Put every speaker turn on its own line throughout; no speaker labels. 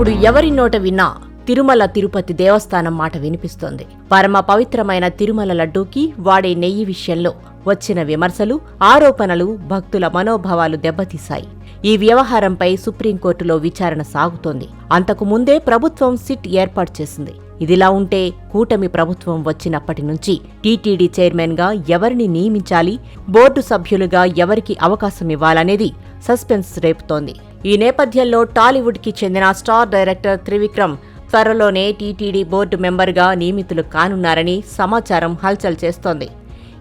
ఇప్పుడు ఎవరి నోట విన్నా తిరుమల తిరుపతి దేవస్థానం మాట వినిపిస్తోంది. పరమ పవిత్రమైన తిరుమల లడ్డూకి వాడే నెయ్యి విషయంలో వచ్చిన విమర్శలు ఆరోపణలు భక్తుల మనోభావాలు దెబ్బతీశాయి. ఈ వ్యవహారంపై సుప్రీంకోర్టులో విచారణ సాగుతోంది. అంతకు ముందే ప్రభుత్వం సిట్ ఏర్పాటు చేసింది. ఇదిలా ఉంటే కూటమి ప్రభుత్వం వచ్చినప్పటి నుంచి టీటీడీ చైర్మన్గా ఎవరిని నియమించాలి బోర్డు సభ్యులుగా ఎవరికి అవకాశం ఇవ్వాలనేది సస్పెన్స్ రేపుతోంది. ఈ నేపథ్యంలో టాలీవుడ్కి చెందిన స్టార్ డైరెక్టర్ త్రివిక్రమ్ త్వరలోనే టీటీడీ బోర్డు మెంబర్గా నియమితులు కానున్నారని సమాచారం హల్చల్ చేస్తోంది.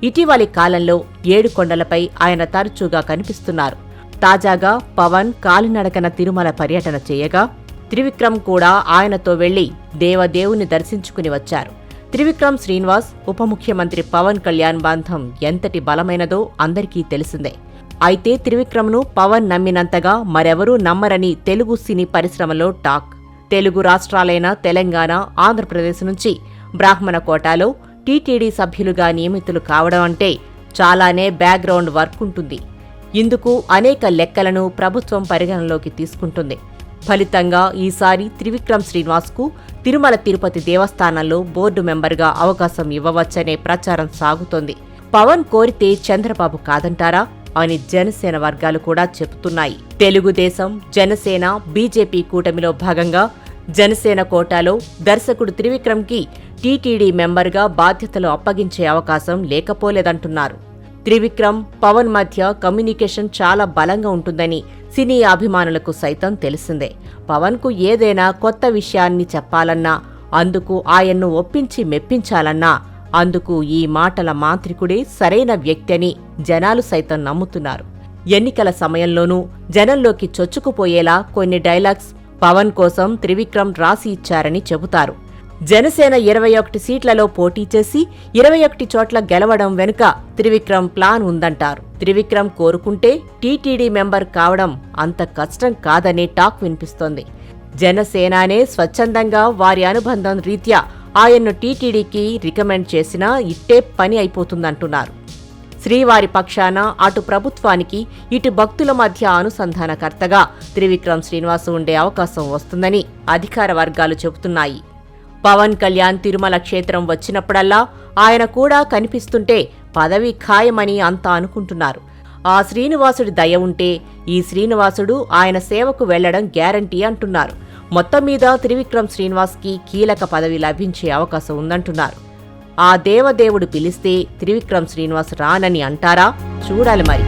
ఇటీవలి కాలంలో ఏడు కొండలపై ఆయన తరచుగా కనిపిస్తున్నారు. తాజాగా పవన్ కాలినడకన తిరుమల పర్యటన చేయగా త్రివిక్రమ్ కూడా ఆయనతో వెళ్ళి దేవదేవుని దర్శించుకుని వచ్చారు. త్రివిక్రమ్ శ్రీనివాస్ ఉప ముఖ్యమంత్రి పవన్ కళ్యాణ్ బంధం ఎంతటి బలమైనదో అందరికీ తెలిసిందే. అయితే త్రివిక్రమ్ను పవన్ నమ్మినంతగా మరెవరూ నమ్మరని తెలుగు సినీ పరిశ్రమలో టాక్. తెలుగు రాష్ట్రాలైన తెలంగాణ ఆంధ్రప్రదేశ్ నుంచి బ్రాహ్మణ కోటాలో టీటీడీ సభ్యులుగా నియమితులు కావడం అంటే చాలానే బ్యాక్గ్రౌండ్ వర్క్ ఉంటుంది. ఇందుకు అనేక లెక్కలను ప్రభుత్వం పరిగణలోకి తీసుకుంటుంది. ఫలితంగా ఈసారి త్రివిక్రమ్ శ్రీనివాస్కు తిరుమల తిరుపతి దేవస్థానంలో బోర్డు మెంబర్గా అవకాశం ఇవ్వవచ్చనే ప్రచారం సాగుతోంది. పవన్ కోరితే చంద్రబాబు కాదంటారా? అని జనసేన వర్గాలు కూడా చెబుతున్నాయి. తెలుగుదేశం జనసేన బీజేపీ కూటమిలో భాగంగా జనసేన కోటాలో దర్శకుడు త్రివిక్రమ్కి టీటీడీ మెంబర్గా బాధ్యతలు అప్పగించే అవకాశం లేకపోలేదంటున్నారు. త్రివిక్రమ్ పవన్ మధ్య కమ్యూనికేషన్ చాలా బలంగా ఉంటుందని సినీ అభిమానులకు సైతం తెలిసిందే. పవన్కు ఏదైనా కొత్త విషయాన్ని చెప్పాలన్నా అందుకు ఆయన్ను ఒప్పించి మెప్పించాలన్నా అందుకు ఈ మాటల మాంత్రికుడే సరైన వ్యక్తి అని జనాలు సైతం నమ్ముతున్నారు. ఎన్నికల సమయంలోనూ జనంలోకి చొచ్చుకుపోయేలా కొన్ని డైలాగ్స్ పవన్ కోసం త్రివిక్రమ్ రాసి ఇచ్చారని చెబుతారు. జనసేన ఇరవై ఒకటి సీట్లలో పోటీ చేసి ఇరవై ఒకటి చోట్ల గెలవడం వెనుక త్రివిక్రమ్ ప్లాన్ ఉందంటారు. త్రివిక్రమ్ కోరుకుంటే టీటీడీ మెంబర్ కావడం అంత కష్టం కాదనే టాక్ వినిపిస్తోంది. జనసేనానే స్వచ్ఛందంగా వారి అనుబంధం రీత్యా ఆయన్ను టీటీడీకి రికమెండ్ చేసినా ఇట్టే పని అయిపోతుందంటున్నారు. శ్రీవారి పక్షాన అటు ప్రభుత్వానికి ఇటు భక్తుల మధ్య అనుసంధానకర్తగా త్రివిక్రమ్ శ్రీనివాస్ ఉండే అవకాశం వస్తుందని అధికార వర్గాలు చెబుతున్నాయి. పవన్ కళ్యాణ్ తిరుమల క్షేత్రం వచ్చినప్పుడల్లా ఆయన కూడా కనిపిస్తుంటే పదవి ఖాయమని అంతా అనుకుంటున్నారు. ఆ శ్రీనివాసుడి దయ ఉంటే ఈ శ్రీనివాసుడు ఆయన సేవకు వెళ్ళడం గ్యారంటీ అంటున్నారు. మొత్తం మీద త్రివిక్రమ్ శ్రీనివాస్కి కీలక పదవి లభించే అవకాశం ఉందంటున్నారు. ఆ దేవదేవుడు పిలిస్తే త్రివిక్రమ్ శ్రీనివాస్ రానని అంటారా? చూడాలి మరి.